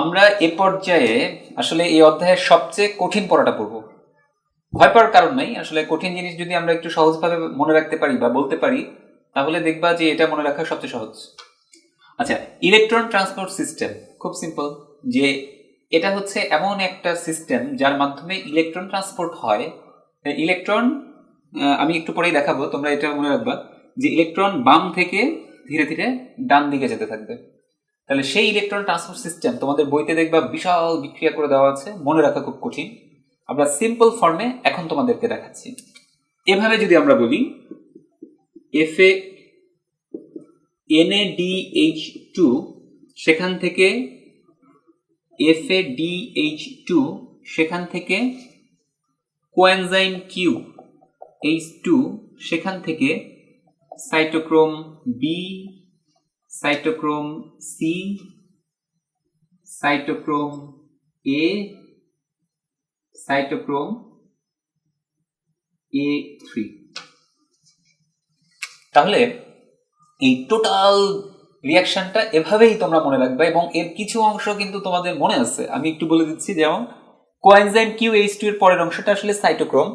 আমরা এ পর্যায়ে আসলে এই অধ্যায়ের সবচেয়ে কঠিন পড়াটা পড়ব। ভয় পাওয়ার কারণ নাই, আসলে কঠিন জিনিস যদি আমরা একটু সহজভাবে মনে রাখতে পারি বা বলতে পারি, তাহলে দেখবা যে এটা মনে রাখা সবচেয়ে সহজ। আচ্ছা ইলেকট্রন ট্রান্সপোর্ট সিস্টেম খুব সিম্পল যে এটা হচ্ছে এমন একটা সিস্টেম যার মাধ্যমে ইলেকট্রন ট্রান্সপোর্ট হয়। ইলেকট্রন আমি একটু পরেই দেখাবো, তোমরা এটা মনে রাখবা যে ইলেকট্রন বাম থেকে ধীরে ধীরে ডান দিকে যেতে থাকবে। তাহলে সেই ইলেকট্রন ট্রান্সপোর্ট সিস্টেম তোমাদের বইতে দেখবা বিশাল বিক্রিয়া করে দেওয়া আছে, মনে রাখা খুব কঠিন। আমরা সিম্পল ফর্মে এখন তোমাদেরকে দেখাচ্ছি। এভাবে যদি আমরা বলি এফ এ NaDH2 সেখান থেকে এফ এ ডিএইচ টু সেখান থেকে কোয়েনজাইম কিউ এইচ টু সেখান থেকে cytochrome B cytochrome C cytochrome A cytochrome A three তাহলে এই টোটাল রিয়াকশনটা এভাবেই তোমরা মনে রাখবে এবং এর কিছু অংশ কিন্তু তোমাদের মনে আছে। আমি একটু বলে দিচ্ছি, যেমন কোয়েনজাইম কিউ এইচ টু এর পরের অংশটা আসলে সাইটোক্রোম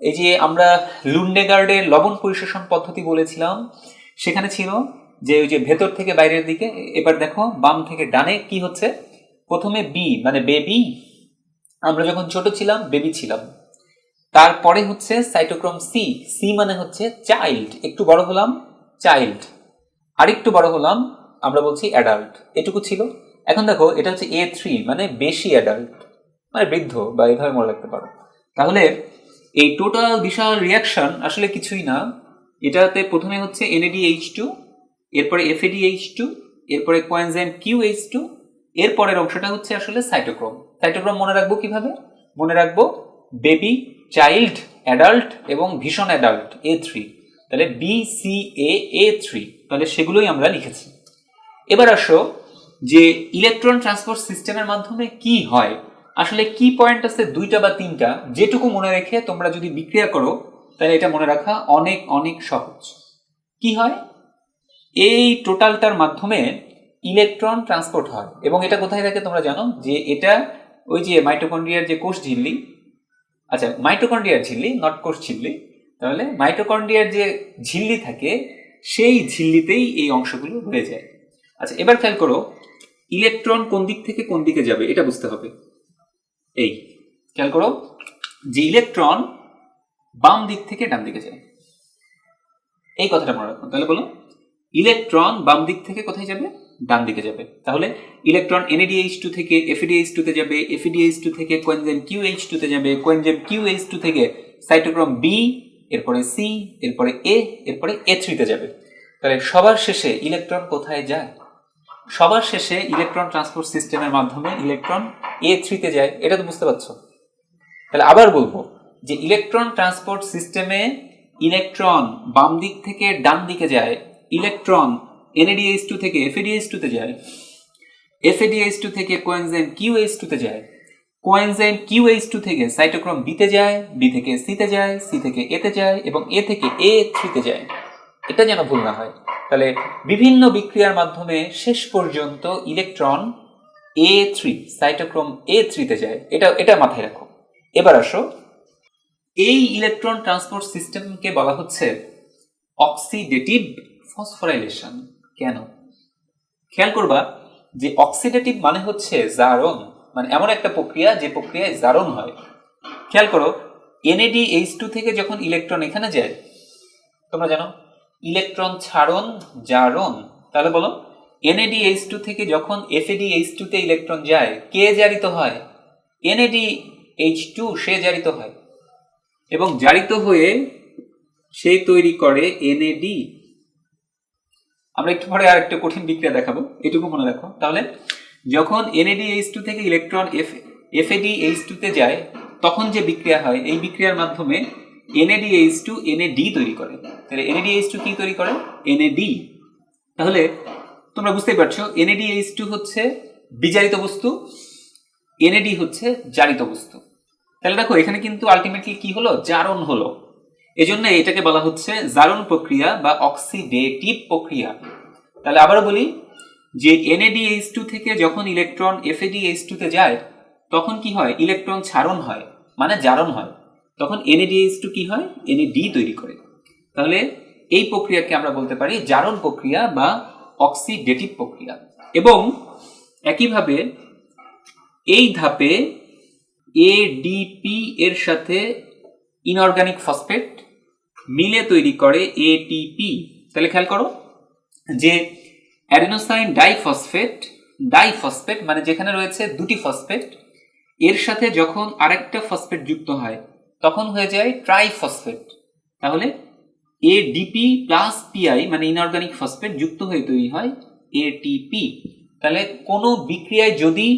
এই যে আমরা লুন্ডেগার্ডের লবণ পরিশোষণ পদ্ধতি বলেছিলাম, সেখানে ছিল যে ওই যে ভেতর থেকে বাইরের দিকে, এবার দেখো বাম থেকে ডানে কি হচ্ছে? প্রথমে বি মানে বেবি আমরা যখন ছোট ছিলাম বেবি ছিলাম। তারপরে হচ্ছে সাইটোক্রম সি সি মানে হচ্ছে চাইল্ড একটু বড় হলাম চাইল্ড আরেকটু বড় হলাম, আমরা বলছি অ্যাডাল্ট এটুকু ছিল। এখন দেখো, এটা হচ্ছে এ থ্রি মানে বেশি অ্যাডাল্ট মানে বৃদ্ধ, বা এইভাবে মনে রাখতে পারো। তাহলে এই টোটাল বিশাল রিয়াকশন আসলে কিছুই না। এটাতে প্রথমে হচ্ছে এনএডি এইচ টু এরপরে এফএডি এইচ টু এরপরে কোয়েনজাইম কিউ এইচ টু এরপরের অংশটা হচ্ছে আসলে সাইটোক্রোম সাইটোক্রোম মনে রাখব কীভাবে? মনে রাখব বেবি চাইল্ড অ্যাডাল্ট এবং ভীষণ অ্যাডাল্ট এ থ্রি তাহলে B C A A three তাহলে সেগুলোই আমরা লিখেছি। এবার আসো যে ইলেকট্রন ট্রান্সপোর্ট সিস্টেমের মাধ্যমে কি হয়। আসলে কি পয়েন্ট আছে দুইটা বা তিনটা, যেটুকু মনে রেখে তোমরা যদি বিক্রিয়া করো, তাহলে এটা মনে রাখা অনেক অনেক সহজ। কি হয়? এই টোটালটার মাধ্যমে ইলেকট্রন ট্রান্সপোর্ট হয়। এবং এটা কোথায় থাকে তোমরা জানো? যে এটা ওই যে মাইটোকন্ড্রিয়ার যে কোষ ঝিল্লি আচ্ছা মাইটোকন্ড্রিয়ার ঝিল্লি নট কোষ ঝিল্লি। তাহলে মাইটোকন্ড্রিয়ার যে ঝিল্লি থাকে, সেই ঝিল্লিতেই এই অংশগুলো হয়ে যায়। আচ্ছা এবার খেয়াল করো, ইলেকট্রন কোন দিক থেকে কোন দিকে যাবে, এটা বুঝতে হবে। এই, খেয়াল করো, যে ইলেকট্রন বাম দিক থেকে ডান দিকে যায়। এই কথাটা মনে রাখুন তাহলে বলো। ইলেকট্রন বাম দিক থেকে কোথায় যাবে? ডান দিকে যাবে। তাহলে ইলেকট্রন এনএডিএইচ টু থেকে এফএডিএইচ টু তে যাবে এফএডিএইচ টু থেকে কোয়েনজেম কিউএইচ টু তে যাবে, কোয়েনজেম কিউএইচ টু থেকে সাইটোক্রোম বি এরপরে সি এরপরে এ এরপরে এ থ্রিতে যাবে। তাহলে সবার শেষে ইলেকট্রন কোথায় যায়? সবার শেষে ইলেকট্রন ট্রান্সপোর্ট সিস্টেমের মাধ্যমে ইলেকট্রন এ থ্রিতে যায়। এটা তো বুঝতে পারছ? তাহলে আবার বলব যে ইলেকট্রন ট্রান্সপোর্ট সিস্টেমে ইলেকট্রন বাম দিক থেকে ডান দিকে যায় ইলেকট্রন এনএডিএইচ টু থেকে এফএডিএইচ টুতে যায়। এফএডিএইচ টু থেকে কোয়েনজাইম কিউএইচ টুতে যায়। কোয়েনজাইম কিউএইচ টু থেকে সাইটোক্রোম বিতে যায় বি থেকে সিতে যায় সি থেকে এতে যায় এবং এ থেকে এ থ্রিতে যায়। এটা যেন ভুল না হয়। তাহলে বিভিন্ন বিক্রিয়ার মাধ্যমে শেষ পর্যন্ত electron A three cytochrome A থ্রিতে যায়। এটা এটা মাথায় রাখো। এবার আসো। এই ইলেকট্রন ট্রান্সপোর্ট সিস্টেমকে বলা হচ্ছে অক্সিডেটিভ ফসফোরাইলেশন, কেন? খেয়াল করবা যে অক্সিডেটিভ মানে হচ্ছে জারণ মানে এমন একটা প্রক্রিয়া যে প্রক্রিয়ায় জারণ হয়। খেয়াল করো এনএডি এইচ টু থেকে যখন ইলেকট্রন এখানে যায়, তোমরা জানো, ইলেকট্রন ছাড়ন জারণ, তাহলে বলো এনএডি এইচ টু থেকে যখন এফএডি এইচ টু তে ইলেকট্রন যায়, কে জারিত হয়? এনএডি এইচ টু সে জারিত হয়। এবং জারিত হয়ে সে তৈরি করে এনএডি আমরা একটু পরে আর একটা কঠিন বিক্রিয়া দেখাবো। এটুকু মনে রাখো। তাহলে, যখন এনএডি এইচ টু থেকে electron F FAD H two তে যায়, তখন যে বিক্রিয়া হয়, এই বিক্রিয়ার মাধ্যমে এনএডি এইচ টু এনএডি তৈরি করে। তাহলে এনএডি এইচ টু কি তৈরি করে? এনএডি তাহলে, তোমরা বুঝতেই পারছ এনএডি এইচ টু হচ্ছে বিজারিত বস্তু এনএডি হচ্ছে জারিত বস্তু। তাহলে দেখো, এখানে কিন্তু আলটিমেটলি কি হলো? জারণ হলো। এজন্য এটাকে বলা হচ্ছে জারণ প্রক্রিয়া বা অক্সিডেটিভ প্রক্রিয়া। তাহলে আবারও বলি যে এনএডিএইচ টু থেকে যখন ইলেকট্রন এফএডিএইচ টু তে যায়, তখন কি হয়? ইলেকট্রন ছাড়ন হয় মানে জারণ হয়। তখন এনএডিএইচ টু কি হয়? এনএডি তৈরি করে। তাহলে এই প্রক্রিয়াকে আমরা বলতে পারি জারণ প্রক্রিয়া বা অক্সিডেটিভ প্রক্রিয়া। এবং একইভাবে এই ধাপে এডিপি এর সাথে ইনঅর্গানিক ফসফেট মিলে তৈরি করে এটিপি তাহলে খেয়াল করো যে অ্যাডেনোসাইন ডাইফসফেট ডাইফসফেট মানে যেখানে রয়েছে দুটি ফসফেট এর সাথে যখন আরেকটা ফসফেট যুক্ত হয়, তখন হয়ে যায় ট্রাইফসফেট তাহলে এডিপি প্লাস পিআই মানে ইনঅর্গানিক ফসফেট যুক্ত হয়ে তৈরি হয় এটিপি তাহলে কোনো বিক্রিয়ায় যদি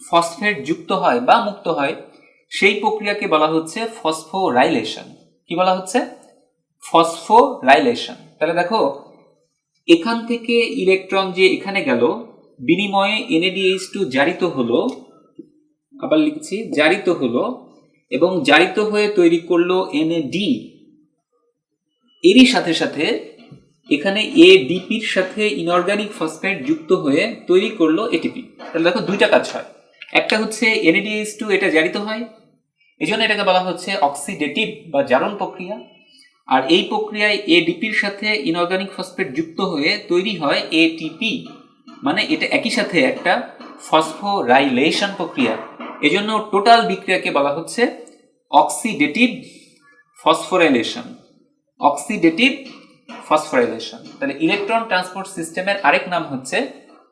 ফসফেট যুক্ত হয় বা মুক্ত হয় সেই প্রক্রিয়াকে বলা হচ্ছে ফসফোরাইলেশন কি বলা হচ্ছে? ফসফোরাইলেশন তাহলে দেখো, এখান থেকে ইলেকট্রন যে এখানে গেল, বিনিময়ে এনএডিএইচ টু জারিত হলো, আবার লিখছি, জারিত হলো, এবং জারিত হয়ে তৈরি করল এনএডি এরই সাথে সাথে এখানে এডিপির সাথে ইনঅর্গানিক ফসফেট যুক্ত হয়ে তৈরি করল এটিপি তাহলে দেখো, দুইটা কাজ হয়। একটা হচ্ছে এনএডিএইচ টু এটা জারিত হয় এই জন্য এটাকে বলা হচ্ছে অক্সিডেটিভ বা জারণ প্রক্রিয়া। আর এই প্রক্রিয়ায় এডিপির সাথে ইনঅর্গানিক ফসফেট যুক্ত হয়ে তৈরি হয় এটিপি মানে এটা একই সাথে একটা ফসফোরাইলেশন প্রক্রিয়া। এজন্য টোটাল বিক্রিয়াকে বলা হচ্ছে অক্সিডেটিভ ফসফোরাইলেশন অক্সিডেটিভ ফসফোরাইলেশন তাহলে ইলেকট্রন ট্রান্সপোর্ট সিস্টেমের আরেক নাম হচ্ছে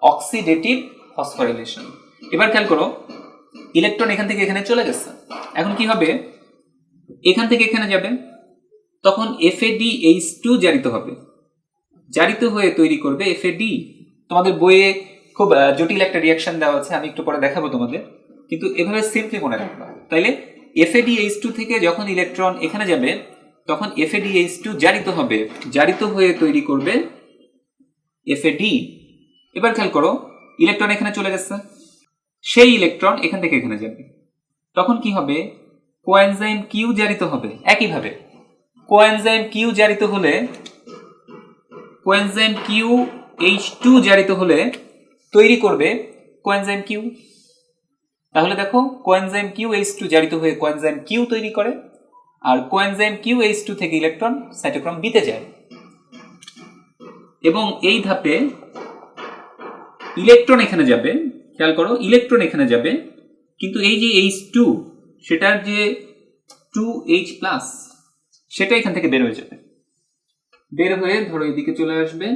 অক্সিডেটিভ ফসফোরাইলেশন এবার খেয়াল করো ইলেকট্রন এখান থেকে এখানে চলে গেছে। এখন কি হবে? এখান থেকে এখানে যাবে। তখন এফএডি এইচ টু জারিত হবে। জারিত হয়ে তৈরি করবে এফএডি তোমাদের বইয়ে খুব জটিল একটা রিয়াকশন দেওয়া আছে, আমি একটু পরে দেখাবো তোমাদের। কিন্তু এভাবে সিম্পলি মনে রাখবা। তাইলে এফএডি এইচ টু থেকে যখন ইলেকট্রন এখানে যাবে, তখন এফএডি এইচ টু জারিত হবে। জারিত হয়ে তৈরি করবে এফএডি এবার খেয়াল করো ইলেকট্রন এখানে চলে গেছে। সেই ইলেকট্রন এখান থেকে এখানে যাবে। তখন কি হবে? কোয়েনজাইম কিউ জারিত হবে। একইভাবে কোয়েনজাইম কিউ জারিত হলে কোয়েনজাইম কিউ এইচ টু জারিত হলে তৈরি করবে কোয়েনজাইম কিউ তাহলে দেখো কোয়েনজাইম কিউ এইচ টু জারিত হয়ে কোয়েনজাইম কিউ তৈরি করে, আর কোয়েনজাইম কিউ এইচ টু থেকে ইলেকট্রন সাইটোক্রম বিতে যায়। এবং এই ধাপে ইলেকট্রন এখানে যাবে খেয়াল করো ইলেকট্রন এখানে যাবে, কিন্তু এই যে এইচ টু সেটার যে টু এইচ প্লাস সেটা এখান থেকে বের হয়ে যাবে। বের হয়ে ধরো এদিকে চলে আসবে।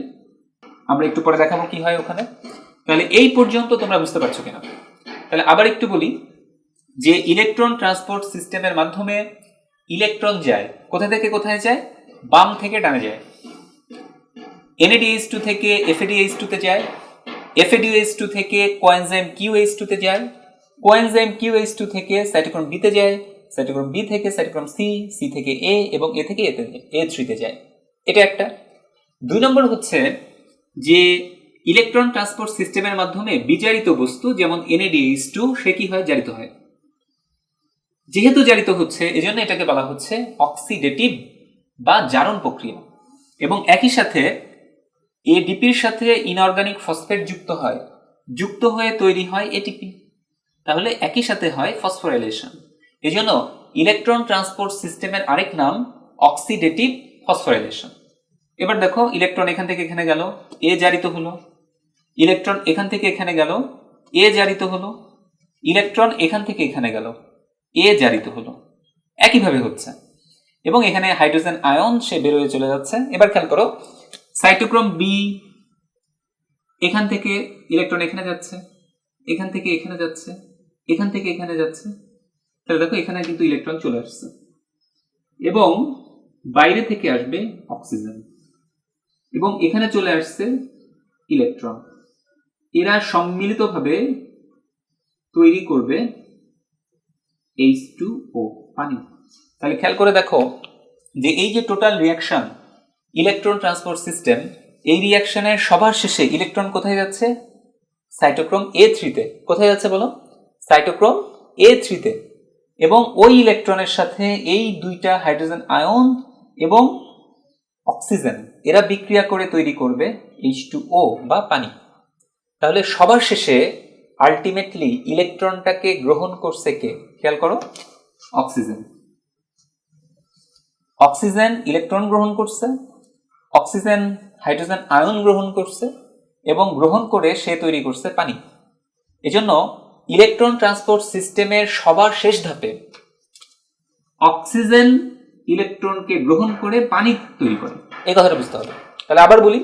আমরা একটু পরে দেখাবো কি হয় ওখানে। তাহলে এই পর্যন্ত তোমরা বুঝতে পারছ কিনা। তাহলে আবার একটু বলি, যে ইলেকট্রন ট্রান্সপোর্ট সিস্টেমের মাধ্যমে ইলেকট্রন যায়, কোথা থেকে কোথায় যায়? বাম থেকে ডানে যায়। এনএডিএইচ টু থেকে এফএডিএইচ টু তে যায় এফএডিএইচ টু থেকে কোয়েনজাইম কিউএইচ টু তে যায় কোয়েনজাইম কিউএইচ টু থেকে সাইটোক্রোম বি তে যায় সাইটোক্রোম বি থেকে সাইটোক্রোম সি সি থেকে এ এবং এ থেকে এতে এ থ্রিতে যায়। এটা একটা। দুই নম্বর হচ্ছে যে ইলেকট্রন ট্রান্সপোর্ট সিস্টেমের মাধ্যমে বিজারিত বস্তু যেমন এনএডিএইচ টু সে কি হয়? জারিত হয়। যেহেতু জারিত হচ্ছে, এজন্য এটাকে বলা হচ্ছে অক্সিডেটিভ বা জারণ প্রক্রিয়া। এবং একই সাথে এডিপির সাথে ইনঅর্গানিক ফসফেট যুক্ত হয়। যুক্ত হয়ে তৈরি হয় এটিপি তাহলে একই সাথে হয় ফসফোরাইলেশন এজন্য ইলেকট্রন ট্রান্সপোর্ট সিস্টেমের আরেক নাম অক্সিডেটিভ ফসফোরাইলেশন এবার দেখো ইলেকট্রন এখান থেকে এখানে গেল এ জারিত হলো। ইলেকট্রন এখান থেকে এখানে গেল এ জারিত হলো। ইলেকট্রন এখান থেকে এখানে গেল এ জারিত হলো। একইভাবে হচ্ছে। এবং এখানে হাইড্রোজেন আয়ন সে বেরোয় চলে যাচ্ছে। এবার খেয়াল করো সাইটোক্রোম বি এখান থেকে ইলেকট্রন এখানে যাচ্ছে, এখান থেকে এখানে যাচ্ছে, এখান থেকে এখানে যাচ্ছে। তাহলে দেখো এখানে কিন্তু ইলেকট্রন চলে আসছে। এবং বাইরে থেকে আসবে অক্সিজেন এবং এখানে চলে আসছে ইলেকট্রন এরা সম্মিলিতভাবে তৈরি করবে এইচ টু ও পানি। তাহলে খেয়াল করে দেখো যে এই যে total reaction electron transport system এই রিয়াকশনের সবার শেষে ইলেকট্রন কোথায় যাচ্ছে? সাইটোক্রোম এ থ্রিতে কোথায় যাচ্ছে বলো? সাইটোক্রোম এ থ্রিতে এবং ওই ইলেকট্রনের সাথে এই দুইটা হাইড্রোজেন আয়ন এবং অক্সিজেন এরা বিক্রিয়া করে তৈরি করবে এইচ টু ও বা পানি। তাহলে সবার শেষে আলটিমেটলি ইলেকট্রনটাকে গ্রহণ করছে কে? খেয়াল করো অক্সিজেন অক্সিজেন ইলেকট্রন গ্রহণ করছে অক্সিজেন, হাইড্রোজেন, আয়ন গ্রহণ করছে এবং গ্রহণ করে সে তৈরি করছে পানি। এজন্য ইলেকট্রন ট্রান্সপোর্ট সিস্টেমের সবার শেষ ধাপে অক্সিজেন ইলেকট্রনকে গ্রহণ করে পানি তৈরি করে। এই কথাটা বুঝতে হবে। তাহলে আবার বলি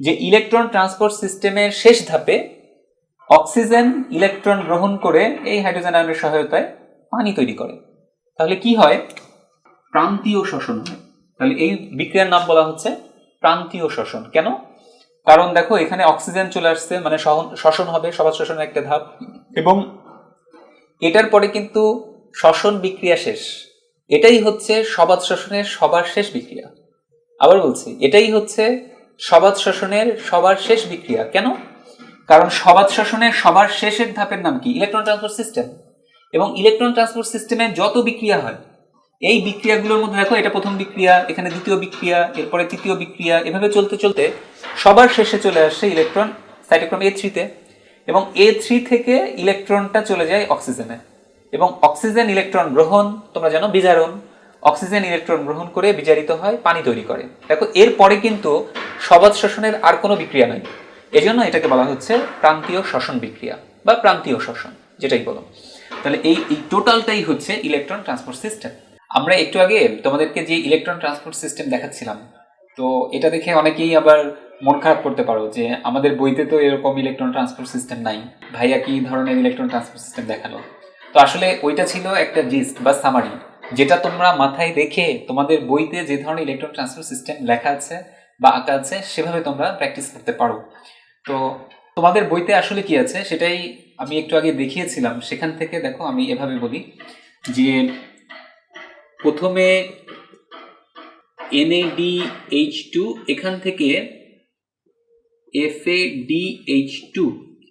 যে ইলেকট্রন ট্রান্সপোর্ট সিস্টেমের শেষ ধাপে অক্সিজেন ইলেকট্রন গ্রহণ করে এই হাইড্রোজেন আয়নের সহায়তায় পানি তৈরি করে। তাহলে কি হয়? প্রান্তীয় শ্বসন হয়। তাহলে এই বিক্রিয়ার নাম বলা হচ্ছে প্রান্তীয় শ্বসন। কেন? কারণ দেখো, এখানে অক্সিজেন চলে আসছে মানে শ্বসন হবে সবার শ্বসনের একটা ধাপ। এবং এটার পরে কিন্তু শ্বসন বিক্রিয়া শেষ। এটাই হচ্ছে সবাদ শ্বসনের সবার শেষ বিক্রিয়া। আবার বলছি, এটাই হচ্ছে সবাদ শ্বসনের সবার শেষ বিক্রিয়া। কেন? কারণ সবাদ শ্বসনের সবার শেষের ধাপের নাম কি? Electron transport system. এবং ইলেকট্রন ট্রান্সপোর্ট সিস্টেমে যত বিক্রিয়া হয় এই বিক্রিয়াগুলোর মধ্যে দেখো, এটা প্রথম বিক্রিয়া, এখানে দ্বিতীয় বিক্রিয়া, এরপরে তৃতীয় বিক্রিয়া, এভাবে চলতে চলতে সবার শেষে চলে আসে ইলেকট্রন সাইটোক্রোম এ থ্রিতে এবং এ থ্রি থেকে ইলেকট্রনটা চলে যায় অক্সিজেনে এবং অক্সিজেন ইলেকট্রন গ্রহণ, তোমরা জানো, বিজারণ। অক্সিজেন ইলেকট্রন গ্রহণ করে বিজারিত হয়, পানি তৈরি করে। দেখো এরপরে কিন্তু সবাদ শ্বসনের আর কোনো বিক্রিয়া নাই। এজন্য এটাকে বলা হচ্ছে প্রান্তীয় শ্বসন বিক্রিয়া বা প্রান্তীয় শ্বসন, যেটাই বলো। তাহলে এই টোটালটাই হচ্ছে ইলেকট্রন ট্রান্সপোর্ট সিস্টেম আমরা একটু আগে তোমাদেরকে যে ইলেকট্রন ট্রান্সপোর্ট সিস্টেম দেখাচ্ছিলাম, তো এটা দেখে অনেকেই আবার মন খারাপ করতে পারো যে আমাদের বইতে তো এরকম ইলেকট্রন ট্রান্সপোর্ট সিস্টেম নাই। ভাইয়া কি ধরনের ইলেকট্রন ট্রান্সপোর্ট সিস্টেম দেখাল? তো আসলে ওইটা ছিল একটা জিস্ট বা সামারি যেটা তোমরা মাথায় রেখে তোমাদের বইতে যে ধরনের ইলেকট্রন ট্রান্সপোর্ট সিস্টেম লেখা আছে বা আঁকা আছে, সেভাবে তোমরা প্র্যাকটিস করতে পারো। তো তোমাদের বইতে আসলে কি আছে সেটাই আমি একটু আগে দেখিয়েছিলাম। সেখান থেকে দেখো আমি এভাবে বলি যে প্রথমে NaDH2 টু এখান থেকে FADH2 টু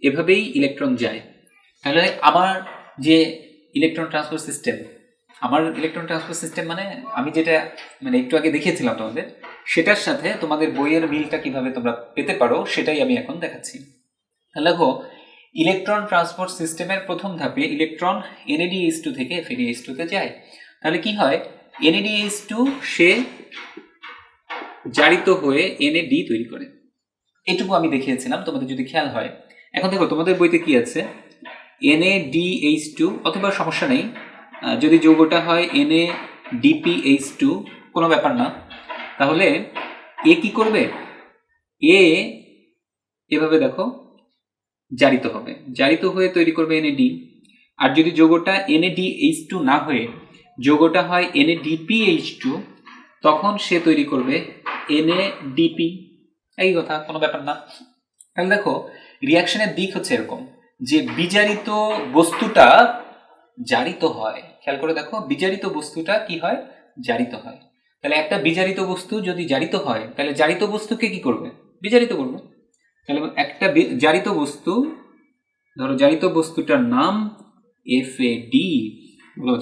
এভাবেই ইলেকট্রন যায়। তাহলে আমার যে ইলেকট্রন ট্রান্সপোর্ট সিস্টেম আমার ইলেকট্রন ট্রান্সপোর্ট সিস্টেম মানে আমি যেটা মানে একটু আগে দেখিয়েছিলাম তোমাদের, সেটার সাথে তোমাদের বইয়ের মিলটা কীভাবে তোমরা পেতে পারো, সেটাই আমি এখন দেখাচ্ছি। দেখো ইলেকট্রন ট্রান্সপোর্ট সিস্টেমের প্রথম ধাপে ইলেকট্রন NADH2 থেকে FADH2 তে যায়। তাহলে কি হয়? NADH2 সে জারিত হয়ে NAD তৈরি করে। এটুকু আমি দেখিয়েছিলাম, তোমাদের যদি খেয়াল হয়। এখন দেখো, তোমাদের বইতে কি আছে? NADH2 অথবা সমস্যা নেই। যদি যৌগটা হয় NADPH2 কোনো ব্যাপার না। তাহলে এ কি করবে? এ এভাবে দেখো, জারিত হবে। জারিত হয়ে তৈরি করবে NAD আর যদি যৌগটা NADH2 না হয়ে যৌগটা হয় এনএ ডিপিএইচ টু তখন সে তৈরি করবে এনএ ডিপি এই কথা, কোনো ব্যাপার না। তাহলে দেখো রিয়াকশনের দিক হচ্ছে এরকম, যে বিজারিত বস্তুটা জারিত হয়। খেয়াল করে দেখো, বিজারিত বস্তুটা কি হয়? জারিত হয়। তাহলে একটা বিজারিত বস্তু যদি জারিত হয়, তাহলে জারিত বস্তুকে কি করবে? বিজারিত করবে। তাহলে একটা জারিত বস্তু, ধরো জারিত বস্তুটার নাম এফ এ ডি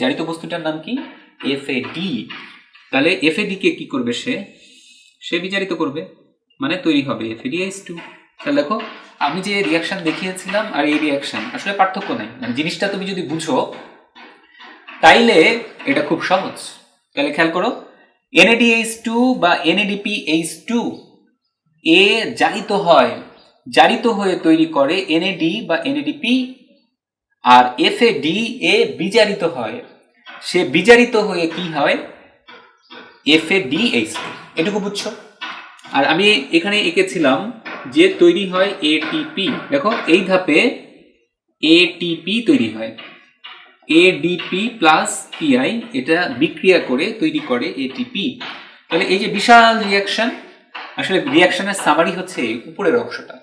জারিত বস্তুটার নাম কি? এফ এ ডি তাহলে এফ এ ডি কে করবে সে? সে বিজারিত করবে মানে তৈরি হবে F A D H two তাহলে দেখো, আমি যে রিয়াকশন দেখিয়েছিলাম আর এই রিয়াকশন আসলে পার্থক্য নেই। মানে জিনিসটা তুমি যদি বুঝো, তাইলে এটা খুব সহজ। তাহলে খেয়াল করো NADH2 বা NADPH2 এ জারিত হয়, জারিত হয়ে তৈরি করে NAD বা NADP আর FAD এ বিজারিত হয়, সে বিজারিত হয়ে কি হয়? FADH2 এটুকু বুঝছ? আর আমি এখানে এঁকেছিলাম যে তৈরি হয় এটিপি দেখো এই ধাপে এটিপি তৈরি হয়। এডিপি প্লাস পিআই এটা বিক্রিয়া করে তৈরি করে এটিপি তাহলে এই যে বিশাল রিয়াকশন আসলে রিয়াকশনের সামারি হচ্ছে উপরের অংশটা।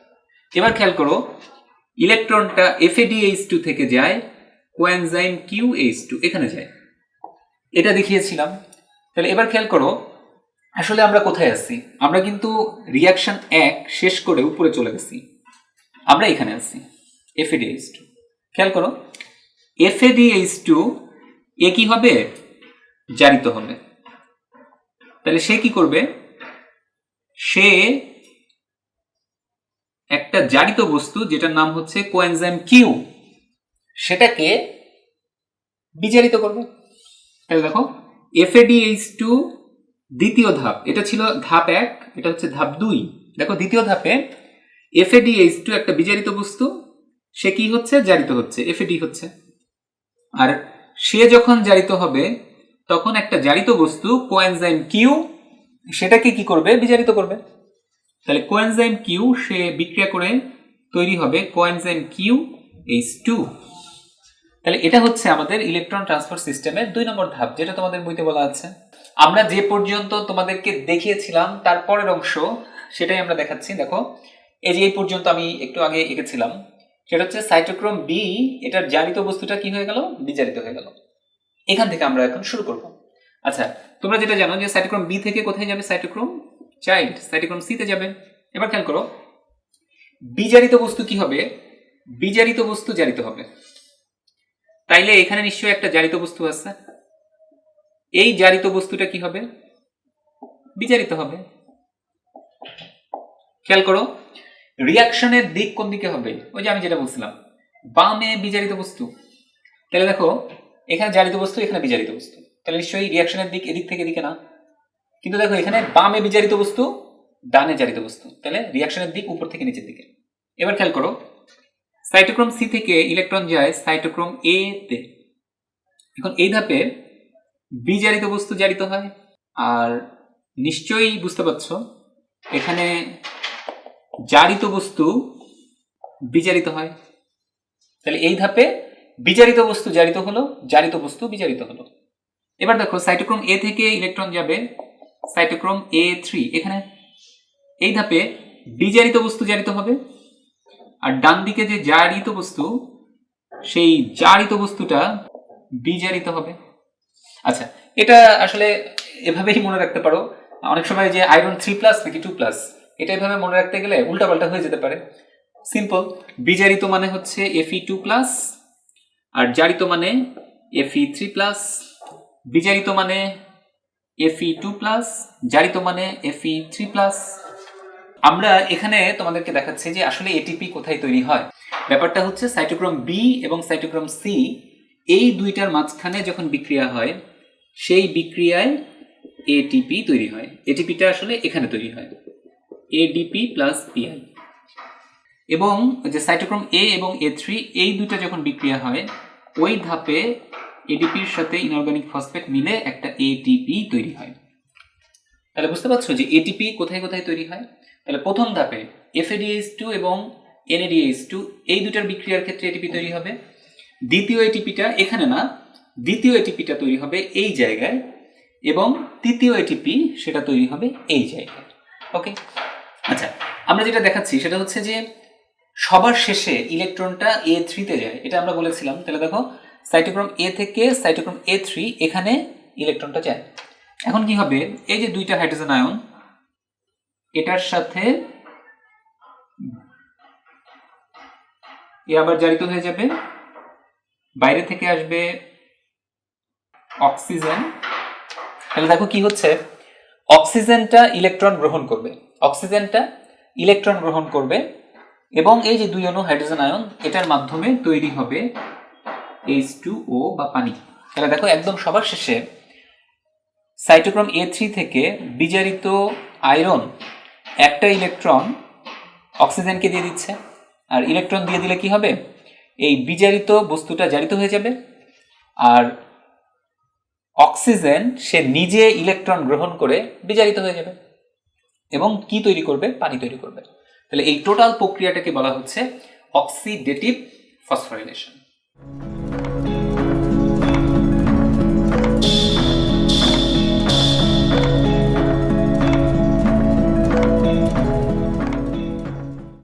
এবার খেয়াল করো ইলেকট্রনটা এফএডিএইচ টু থেকে যায় কোয়েনজাইম কিউ এইচ টু এখানে যায়। এটা দেখিয়েছিলাম। তাহলে এবার খেয়াল করো, আসলে আমরা কোথায় আছি? আমরা কিন্তু রিয়াকশন এক শেষ করে উপরে চলে গেছি। আমরা এখানে আছি এফএডিএইচ টু খেয়াল করো এফএডিএইচ টু এ কি হবে? জারিত হবে। তাহলে সে কি করবে? সে একটা জারিত বস্তু যেটার নাম হচ্ছে কোএনজাইম কিউ। সেটাকে বিজারিত করবে। তাহলে দেখো এফএডিএইচ টু দ্বিতীয় ধাপ, এটা ছিল ধাপ এক, এটা হচ্ছে ধাপ দুই। দেখো, দ্বিতীয় ধাপে এফএডিএইচ টু একটা বিজারিত বস্তু, সে কি হচ্ছে? জারিত হচ্ছে এফএডি হচ্ছে। আর সে যখন জারিত হবে, তখন একটা জারিত বস্তু কোএনজাইম কিউ, সেটাকে কি করবে? বিজারিত করবে। তাহলে কোয়েনজাইম কিউ সে বিক্রিয়া করে তৈরি হবে কোয়েনজাইম কিউ এইচ টু তাহলে এটা হচ্ছে আমাদের ইলেকট্রন ট্রান্সফার সিস্টেমের দুই নম্বর ধাপ, যেটা তোমাদের বইতে বলা আছে। আমরা যে পর্যন্ত তোমাদেরকে দেখিয়েছিলাম তারপরের অংশ, সেটাই আমরা দেখাচ্ছি। দেখো, এই যে এই পর্যন্ত আমি একটু আগে এঁকেছিলাম, সেটা হচ্ছে সাইটোক্রোম বি এটার জারিত বস্তুটা কি হয়ে গেল? বিজারিত হয়ে গেল। এখান থেকে আমরা এখন শুরু করব। আচ্ছা তোমরা যেটা জানো যে সাইটোক্রোম বি থেকে কোথায় যাবে সাইটোক্রোম চাইল্ড সাইটোক্রোম সি তে যাবে। এবার খেয়াল করো, বিজারিত বস্তু কি হবে? বিজারিত বস্তু জারিত হবে। তাইলে এখানে নিশ্চয়ই একটা জারিত বস্তু আছে। এই জারিত বস্তুটা কি হবে? বিজারিত হবে। খেয়াল করো রিয়াকশনের দিক কোন দিকে হবে? ওই যে আমি যেটা বলছিলাম, বামে বিজারিত বস্তু। তাহলে দেখো, এখানে জারিত বস্তু, এখানে বিজারিত বস্তু। তাহলে নিশ্চয়ই রিয়াকশনের দিক এদিক থেকে এদিকে না। কিন্তু দেখো, এখানে বামে বিজারিত বস্তু, ডানে জারিত বস্তু। তাহলে রিয়াকশনের দিক উপর থেকে নিচের দিকে। এবার খেয়াল করো সাইটোক্রোম সি থেকে ইলেকট্রন যায় সাইটোক্রোম এ তে। এখন এই ধাপে বিজারিত বস্তু জারিত হয়, আর নিশ্চয়ই বুঝতে পারছ, এখানে জারিত বস্তু বিজারিত হয়। তাহলে এই ধাপে বিজারিত বস্তু জারিত হলো, জারিত বস্তু বিজারিত হলো। এবার দেখো সাইটোক্রোম এ থেকে ইলেকট্রন যাবে সাইটোক্রোম এ থ্রি এখানে এই ধাপে বিজারিত বস্তু জারিত হবে আর ডান দিকে যে জারিত বস্তু, সেই জারিত বস্তুটা বিজারিত হবে। আচ্ছা এটা আসলে এভাবেই মনে রাখতে পারো। অনেক সময় যে আয়রন থ্রি প্লাস নাকি টু প্লাস এটা এভাবে মনে রাখতে গেলে উল্টাপাল্টা হয়ে যেতে পারে। সিম্পল বিজারিত মানে হচ্ছে এফই টু প্লাস আর জারিত মানে এফই থ্রি প্লাস বিজারিত মানে এফই টু প্লাস জারিত মানে এফই থ্রি প্লাস আমরা এখানে তোমাদেরকে দেখাচ্ছি যে আসলে এটিপি কোথায় তৈরি হয়। ব্যাপারটা হচ্ছে সাইটোক্রোম বি এবং সাইটোক্রোম সি এই দুইটার মাঝখানে যখন বিক্রিয়া হয়, সেই বিক্রিয়ায় এটিপি তৈরি হয়। এটিপিটা আসলে এখানে তৈরি হয়। এডিপি প্লাস পিআই এবং যে সাইটোক্রোম এ এবং এ থ্রি এই দুইটা যখন বিক্রিয়া হয়, ওই ধাপে এডিপির সাথে ইনঅর্গানিক ফসফেট মিলে একটা এটিপি তৈরি হয়। তাহলে বুঝতে পারছ যে এটিপি কোথায় কোথায় তৈরি হয়? তাহলে প্রথম ধাপে এফএডিএইচ টু এবং এনএডিএইচ টু এই দুটার বিক্রিয়ার ক্ষেত্রে এটিপি তৈরি হবে। দ্বিতীয় এটিপিটা এখানে না, দ্বিতীয় এটিপিটা তৈরি হবে এই জায়গায় এবং তৃতীয় এটিপি সেটা তৈরি হবে এই জায়গায়। ওকে আচ্ছা আমরা যেটা দেখাচ্ছি সেটা হচ্ছে যে সবার শেষে ইলেকট্রনটা এ থ্রিতে যায়, এটা আমরা বলেছিলাম। তাহলে দেখো সাইটোক্রোম এ থেকে সাইটোক্রোম এ থ্রি এখানে ইলেকট্রনটা যায়। এখন কি হবে? এই যে দুইটা হাইড্রোজেন আয়ন এটার সাথে এ আবার জারিত হয়ে যাবে। বাইরে থেকে আসবে অক্সিজেন তাহলে দেখো কি হচ্ছে? অক্সিজেনটা ইলেকট্রন গ্রহণ করবে। অক্সিজেনটা ইলেকট্রন গ্রহণ করবে এবং এই যে দুই অণু হাইড্রোজেন আয়ন এটার মাধ্যমে তৈরি হবে এইচ টু ও বা পানি তাহলে দেখো একদম সবার শেষে সাইটোক্রোম এ থ্রি থেকে বিজারিত আয়রন একটা ইলেকট্রন অক্সিজেনকে দিয়ে দিচ্ছে। আর ইলেকট্রন দিয়ে দিলে কি হবে? এই বিজারিত বস্তুটা জারিত হয়ে যাবে। আর অক্সিজেন সে নিজে ইলেকট্রন গ্রহণ করে বিজারিত হয়ে যাবে। এবং কি তৈরি করবে? পানি তৈরি করবে। তাহলে এই টোটাল প্রক্রিয়াটাকে বলা হচ্ছে অক্সিডেটিভ ফসফোরাইলেশন